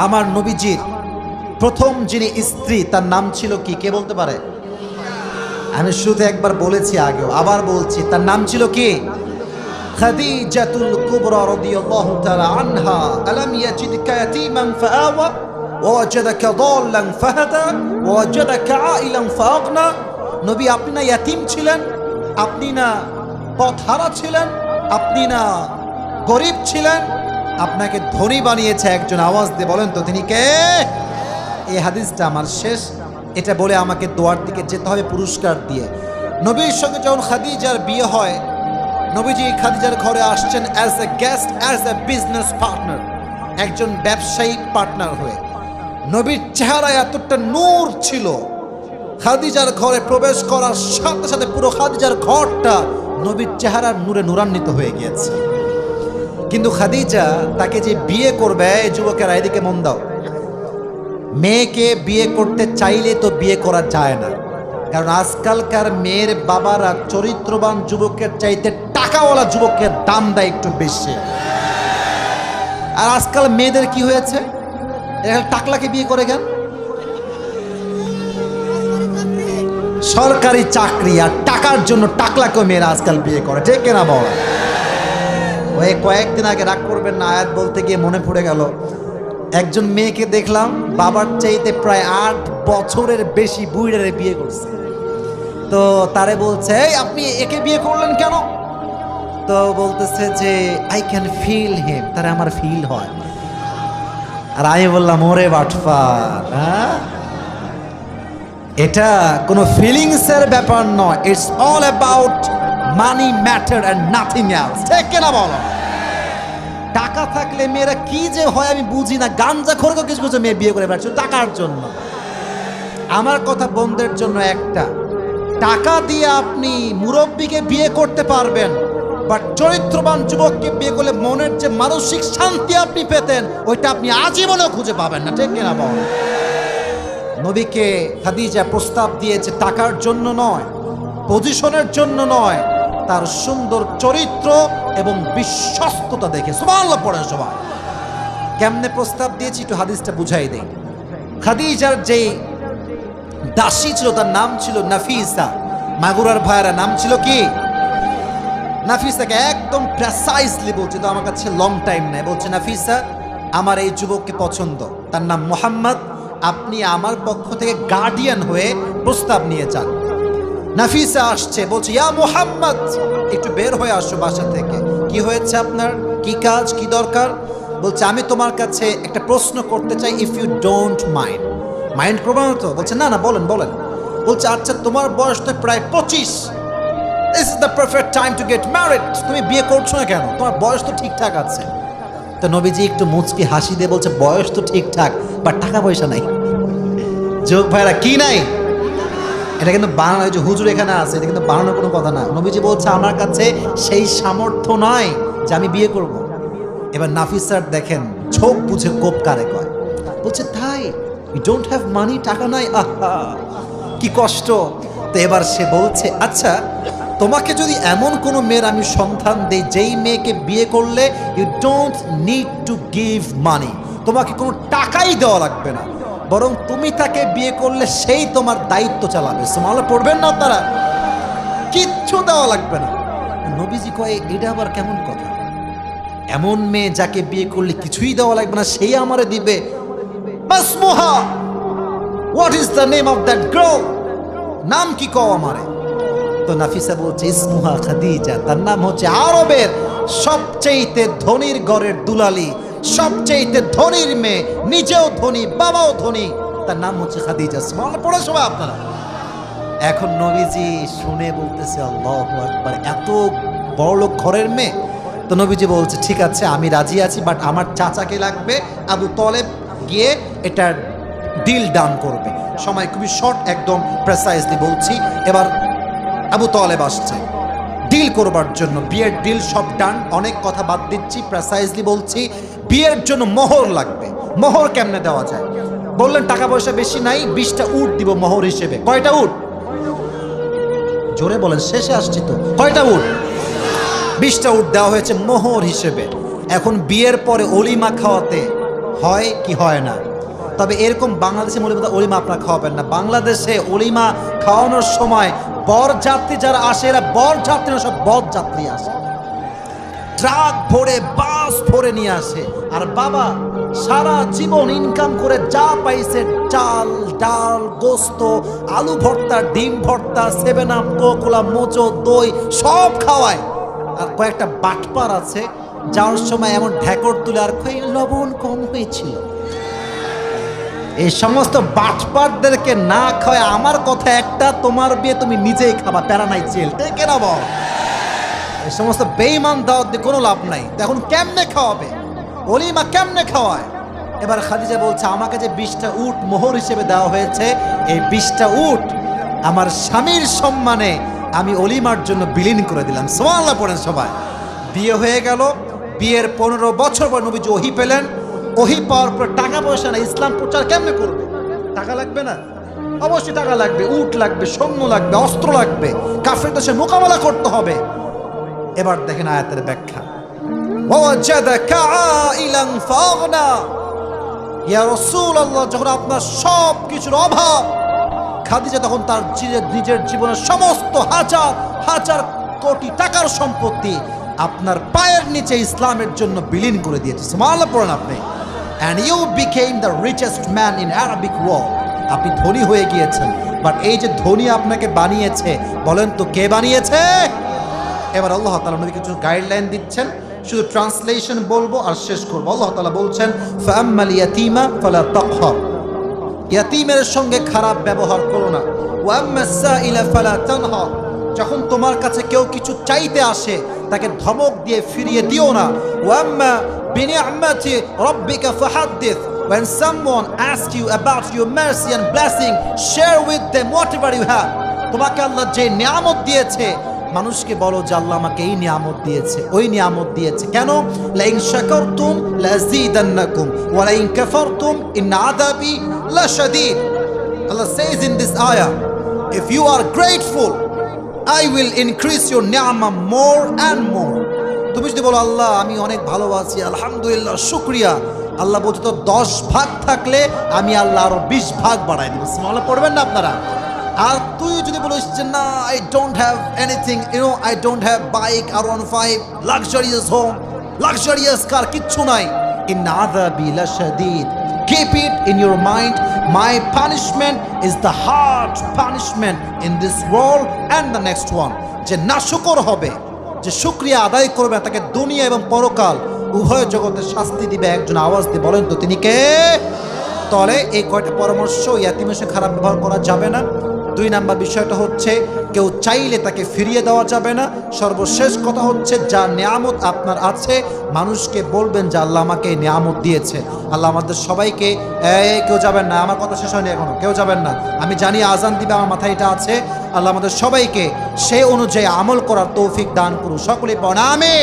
আমার নবীজির প্রথম যিনি স্ত্রী, তার নাম ছিল কি? কে বলতে পারে? আমি শুধু একবার বলেছি আগেও, আবার বলছি, তার নাম ছিল কি? নবী, আপনি না ইয়াতীম ছিলেন? আপনি না ছিলেন? আপনি না গরিব ছিলেন? আপনাকে ধনী বানিয়েছে একজন, আওয়াজ দিয়ে বলেন তো, তিনি কে? এই হাদিসটা আমার শেষ। এটা বলে আমাকে দোয়ার দিকে যেতে হবে, পুরস্কার দিয়ে। নবীর সঙ্গে যখন খাদিজার বিয়ে হয়, নবীজি খাদিজার ঘরে আসছেন as a guest as a business partner একজন ব্যবসায়িক পার্টনার হয়ে। নবীর চেহারায় এতটা নূর ছিল, খাদিজার ঘরে প্রবেশ করার সাথে সাথে পুরো খাদিজার ঘরটা নবীর চেহারার নূরে নূরান্বিত হয়ে গিয়েছে। কিন্তু খাদিজা তাকে যে বিয়ে করবে যুবকেরা এদিকে মন দাও। মেয়েকে বিয়ে করতে চাইলে তো বিয়ে করা যায় না। কারণ আজকালকার মেয়ের বাবারা চরিত্রবান যুবকের চাইতে টাকাওয়ালা যুবকের দাম দেয় একটু বেশি। আর আজকাল মেয়েদের কি হয়েছে? টাকলাকে বিয়ে করে গেল সরকারি চাকরি আর টাকার জন্য টাকলাকেও মেয়েরা আজকাল বিয়ে করে, ঠিক কেনা বলা? ওই কয়েকদিন আগে রাগ করবেন না, আয়াত বলতে গিয়ে মনে পড়ে গেল। একজন মেয়েকে দেখলাম, বাবার চাইতে প্রায় আট বছরের বেশি বুইড়ারে বিয়ে করছে। তো তারে বলছে আপনি একে বিয়ে করলেন কেন? তো বলতেছে যে আই ক্যান ফিল হিম তারা আমার ফিল হয়। আর আমি বললাম, ওরে বাটফার হ্যাঁ? এটা কোনো ফিলিংসের ব্যাপার নয় it's all about money matter and nothing else ঠিক কিনা বলো। টাকা থাকলে মেয়েরা কি যে হয় আমি বুঝি না। গাঞ্জা খোরকে কিছু কিছু মেয়ে বিয়ে করে বেড়াচ্ছে। টাকার জন্য। আমার কথা বন্ধের জন্য একটা। টাকা দিয়ে আপনি মুরব্বীকে বিয়ে করতে পারবেন বাট চরিত্রবান যুবককে বিয়ে করলে মনের যে মানসিক শান্তি আপনি পেতেন, ওইটা আপনি আজীবনেও খুঁজে পাবেন না। ঠিক কিনা বল। নবীকে খাদিজা প্রস্তাব দিয়েছে, টাকার জন্য নয় পজিশনের জন্য নয়। তার সুন্দর চরিত্র এবং বিশ্বস্ততা দেখে। সুবহানাল্লাহ পড়ে সবাই। কেমনে প্রস্তাব দিয়েছি, একটু হাদিসটা বুঝাই দেই। খাদিজার যে দাসী ছিল, তার নাম ছিল নাফিসা। মাগুরার ভাইয়ারা নাম ছিল কি? নাফিসাকে একদম প্রেসাইজলি বলছে, তো আমার কাছে লং টাইম নেই। বলছে, নাফিসা, আমার এই যুবককে পছন্দ। তার নাম মোহাম্মদ। আপনি আমার পক্ষ থেকে গার্ডিয়ান হয়ে প্রস্তাব নিয়ে যান। নাফিসা আসছে, বলছে, ইয়া মোহাম্মদ! একটু বের হয়ে আসো বাসা থেকে। কি হয়েছে আপনার? কি কাজ? কি দরকার? বলছে, আমি তোমার কাছে একটা প্রশ্ন করতে চাই if you don't mind mind করব না তো বলছে, না না, বলেন বলেন। বলছে আচ্ছা তোমার বয়স তো প্রায় পঁচিশ। Is the perfect time to get married তুমি বিয়ে করছ না কেন? তোমার বয়স তো ঠিকঠাক আছে। তো নবীজি একটু মুচকি হাসি দিয়ে বলছে, বয়স তো ঠিকঠাক বাট টাকা পয়সা নাই। যোগ ভাইরা, কি নাই? এটা কিন্তু বানানো যে হুজুর এখানে আছে, এটা কিন্তু বানানোর কোনো কথা না। নবীজি বলছে, আমার কাছে সেই সামর্থ্য নয় যে আমি বিয়ে করব। এবার নাফিস স্যার দেখেন ছোপ বুঝে কোপ কারে কয়। বলছে, তাই ইউ ডোন্ট হ্যাভ মানি টাকা নাই? আহা, কি কষ্ট। তো এবার সে বলছে আচ্ছা তোমাকে যদি এমন কোনো মেয়ের আমি সন্ধান দেই, যেই মেয়েকে বিয়ে করলে you don't need to give money তোমাকে কোনো টাকাই দেওয়া লাগবে না। বরং তুমি তাকে বিয়ে করলে সেই তোমার দায়িত্ব চালাবে। সোমালা পড়বেন না তারা। কিচ্ছু দেওয়া লাগবে না। নবীজি কয়ে, এটা আবার কেমন কথা? এমন মেয়ে যাকে বিয়ে করলে কিছুই দেওয়া লাগবে না, সেই আমারে দিবে। মাসমুহা what is the name of that girl নাম কি কও আমারে? তো নাফিসা বলছে ইসমুহা খাদিজা, তার নাম হচ্ছে আরবের সবচেয়েতে ধনির ঘরের দুলালি। সবচেয়েতে ধনির মেয়ে, নিজেও ধনী, বাবাও ধনী। তার নাম হচ্ছে খাদিজা। স্মল পড়ে সবাই আপনারা। এখন নবীজি শুনে বলতেছে, আল্লাহ একবার এত বড় লোক ঘরের মেয়ে। তো নবীজি বলছে, ঠিক আছে, আমি রাজি আছি বাট আমার চাচাকে লাগবে, আবু তলেব গিয়ে এটার ডিল ডান করবে। সময় খুবই শর্ট একদম প্রেসাইজলি বলছি। এবার আবু তলেব আসছে। ডিল করবার জন্য। বিয়ের ডিল সব ডান অনেক কথা বাদ দিচ্ছি প্রেসাইজলি বলছি, বিয়ের জন্য মোহর লাগবে। মোহর কেমনে দেওয়া যায়? বললেন, টাকা পয়সা বেশি নাই, বিশটা উট দিব মোহর হিসেবে। কয়টা উট? জোরে বলেন, শেষে আসছি তো। কয়টা উট? বিশটা উট দেওয়া হয়েছে মোহর হিসেবে। এখন বিয়ের পরে অলিমা খাওয়াতে হয় কি হয় না? তবে এরকম বাংলাদেশে মৌলিমা অলিমা আপনারা খাওয়াবেন না। বাংলাদেশে অলিমা খাওয়ানোর সময় বর যাত্রী যারা আসে, এরা বর যাত্রী সব বর যাত্রী আসে। ট্রাক ভরে, বাস ভরে নিয়ে আসে। আর বাবা সারা জীবন ইনকাম করে যা পাইছে, চাল, ডাল, গোস্ত, আলু ভর্তা, ডিম ভর্তা সেভেন আপ কোকোলা মোচো, দই, সব খাওয়ায়। আর কয়েকটা বাটপার আছে, যাওয়ার সময় এমন ঢেকর তুলে আর লবণ কম হয়েছিল। এই সমস্ত বাটপারদেরকে না খাওয়ায় আমার কথা একটা, তোমার বিয়ে তুমি নিজেই খাবা, প্যারা নাই চেল টেকে এই সমস্ত বেইমান দাওয়াত দিয়ে কোনো লাভ নাই। এখন কেমনে খাওয়াবে? অলিমা কেমনে খাওয়ায়? এবার খাদিজা বলছে, আমাকে যে বিশটা উট মোহর হিসেবে দেওয়া হয়েছে, এই বিশটা উট আমার স্বামীর সম্মানে আমি অলিমার জন্য বিলীন করে দিলাম। সোমাল্লা পড়েন সবাই। বিয়ে হয়ে গেল, বিয়ের পনেরো বছর পর নবীজি ওহি পেলেন ওহি পাওয়ার পর টাকা পয়সা না, ইসলাম প্রচার কেমনে করবে? টাকা লাগবে না? অবশ্যই টাকা লাগবে, উট লাগবে সৈন্য লাগবে, অস্ত্র লাগবে। কাফের দেশে মোকাবেলা করতে হবে। এবার দেখেন আয়াতের ব্যাখ্যা। যখন আপনার সব কিছুর অভাব, খাদিজা তখন তার নিজের জীবনের সমস্ত হাজার হাজার কোটি টাকার সম্পত্তি আপনার পায়ের নিচে ইসলামের জন্য বিলীন করে দিয়েছে। মাল পড়েন আপনি। And you became the richest man in Arabic world আপনি ধনী হয়ে গিয়েছেন। বাট এই যে ধনী আপনাকে বানিয়েছে, বলেন তো কে বানিয়েছে? এবার আল্লাহ তালা নবী কিছু গাইডলাইন দিচ্ছেন। শুধু ট্রান্সলেশন বলব আর শেষ করব। আল্লাহ তালা বলছেন ফাম্মাল ইয়াতিমা ফালা তাকহার ইয়াতিমের সঙ্গে খারাপ ব্যবহার করো না। ওয়াম্মা সাইলা ফালা তানহার যখন তোমার কাছে কেউ কিছু চাইতে আসে তাকে ধমক দিয়ে ফিরিয়ে দিও না। ওয়াম্মা বিনিআমাতি রাব্বিকা ফাহাদ্দিস When someone asks you about your mercy and blessing, share with them whatever you have. তোমাকে আল্লাহ যে নিয়ামত দিয়েছে মানুষকে বলো যে আল্লাহ আমাকে এই নিয়ামত দিয়েছে ওই নিয়ামত দিয়েছে। কেন? লাইন শাকারতুম লাযীদান্নাকুম ওয়া লাইন কাফারতুম ইন আযাবি লাশাদীদ। Allah says in this ayah if you are grateful I will increase your ni'mah more and more. তুমি যদি বলো, আল্লাহ, আমি অনেক ভালোবাসি, আলহামদুলিল্লাহ, শুক্রিয়া। আল্লাহ বলছে তো দশ ভাগ থাকলে আমি আল্লাহ আরও বিশ ভাগ বাড়াই দেবো। সুবহানাল্লাহ, পড়বেন না আপনারা? আর তুই যদি বলিস যে, না I don't have anything you know I don't have bike R one five luxurious home luxurious car কিচ্ছু নাই। ইন আযাবি লাশাদীদ। Keep it in your mind. My punishment is the hard punishment in this world and the next one. যে না শুকর হবে, যে শুক্রিয়া আদায় করবে, তাকে দুনিয়া এবং পরকাল, উভয় জগতে শাস্তি দিবে, একজন আওয়াজ দিয়ে বলেন তো, তিনি কে তলে এই কয়টা পরামর্শ, ইয়াতিমের খারাপ ব্যবহার করা যাবে না দুই নাম্বার বিষয়টা হচ্ছে, কেউ চাইলে তাকে ফিরিয়ে দেওয়া যাবে না। সর্বশেষ কথা হচ্ছে, যা নিয়ামত আপনার আছে, মানুষকে বলবেন যে আল্লাহ আমাকে নিয়ামত দিয়েছে। আল্লাহ আমাদের সবাইকে কেউ যাবেন না, আমার কথা শেষ হয়নি এখনও, কেউ যাবেন না। আমি জানি আজান দিবে, আমার মাথায় এটা আছে। আল্লাহ আমাদের সবাইকে সেই অনুযায়ী আমল করার তৌফিক দান করুন। সকলে পড়ামে